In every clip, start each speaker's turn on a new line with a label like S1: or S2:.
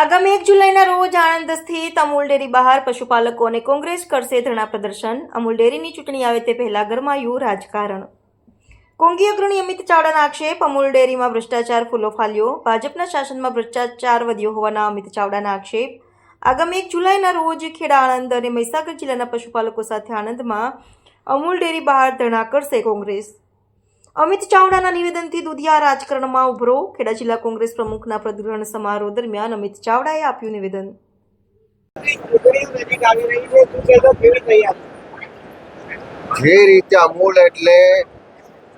S1: આગામી એક જુલાઈના રોજ આણંદ સ્થિત અમૂલ ડેરી બહાર પશુપાલકો અને કોંગ્રેસ કરશે ધરણા પ્રદર્શન. અમૂલ ડેરીની ચૂંટણી આવે તે પહેલા ગરમાયું રાજકારણ. કોંગી અગ્રણી અમિત ચાવડાના આક્ષેપ, અમૂલ ડેરીમાં ભ્રષ્ટાચાર ફૂલો ફાલ્યો. ભાજપના શાસનમાં ભ્રષ્ટાચાર વધ્યો હોવાના અમિત ચાવડાના આક્ષેપ. આગામી એક જુલાઈના રોજ ખેડા, આણંદ અને મહીસાગર જિલ્લાના પશુપાલકો સાથે આણંદમાં અમૂલ ડેરી બહાર ધરણા કરશે કોંગ્રેસ. અમિત ચાવડાના નિવેદનથી દુધિયા રાજકારણમાં ઉભરો. ખેડા જિલ્લા કોંગ્રેસ પ્રમુખના પ્રદગ્રહણ સમારોહ દરમિયાન અમિત ચાવડાએ આપ્યું નિવેદન.
S2: જે રીતે અમૂલ એટલે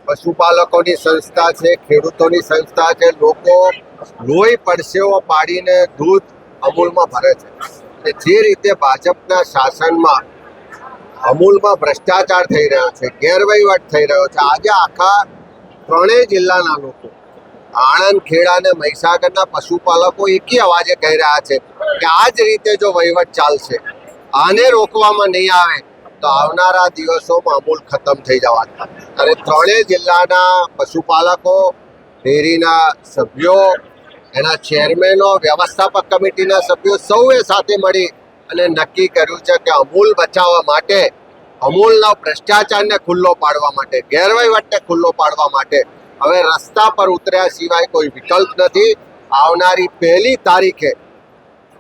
S2: પશુપાલકોની સંસ્થા છે, ખેડૂતોની સંસ્થા છે, લોકો લોહી પરસેવો પાડીને દૂધ અમૂલમાં ભરે છે. જે રીતે ભાજપના શાસનમાં અમૂલમાં ભ્રષ્ટાચાર થઈ રહ્યો છે, ગેરવહીવટ થઈ રહ્યો છે. આજે આખા ત્રણેય જિલ્લાના લોકો, આણંદ, ખેડા અને મહીસાગરના પશુપાલકો એકી અવાજે કહી રહ્યા છે કે આ જ રીતે જો વહીવટ ચાલશે, આને રોકવામાં નહીં આવે, તો આવનારા દિવસોમાં અમૂલ ખતમ થઈ જવાના. અને ત્રણેય જિલ્લાના પશુપાલકો, ડેરીના સભ્યો, એના ચેરમેનો, વ્યવસ્થાપક કમિટીના સભ્યો સૌએ સાથે મળી અને નક્કી કર્યું છે કે અમૂલ બચાવવા માટે અમૂલના ભ્રષ્ટાચારને ખુલ્લો પાડવા માટે, ગેરવહીવટને ખુલ્લો પાડવા માટે હવે રસ્તા પર ઉતર્યા સિવાય કોઈ વિકલ્પ નથી. આવનારી પહેલી તારીખે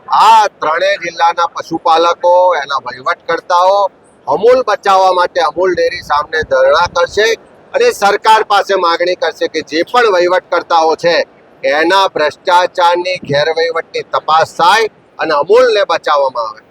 S2: આ ત્રણેય જિલ્લાના પશુપાલકો, એના વહીવટકર્તાઓ અમૂલ બચાવવા માટે અમૂલ ડેરી સામે ધરણા કરશે અને સરકાર પાસે માગણી કરશે કે જે પણ વહીવટકર્તાઓ છે, એના ભ્રષ્ટાચારની ગેરવહીવટની તપાસ થાય અને અમૂલને બચાવવામાં આવે.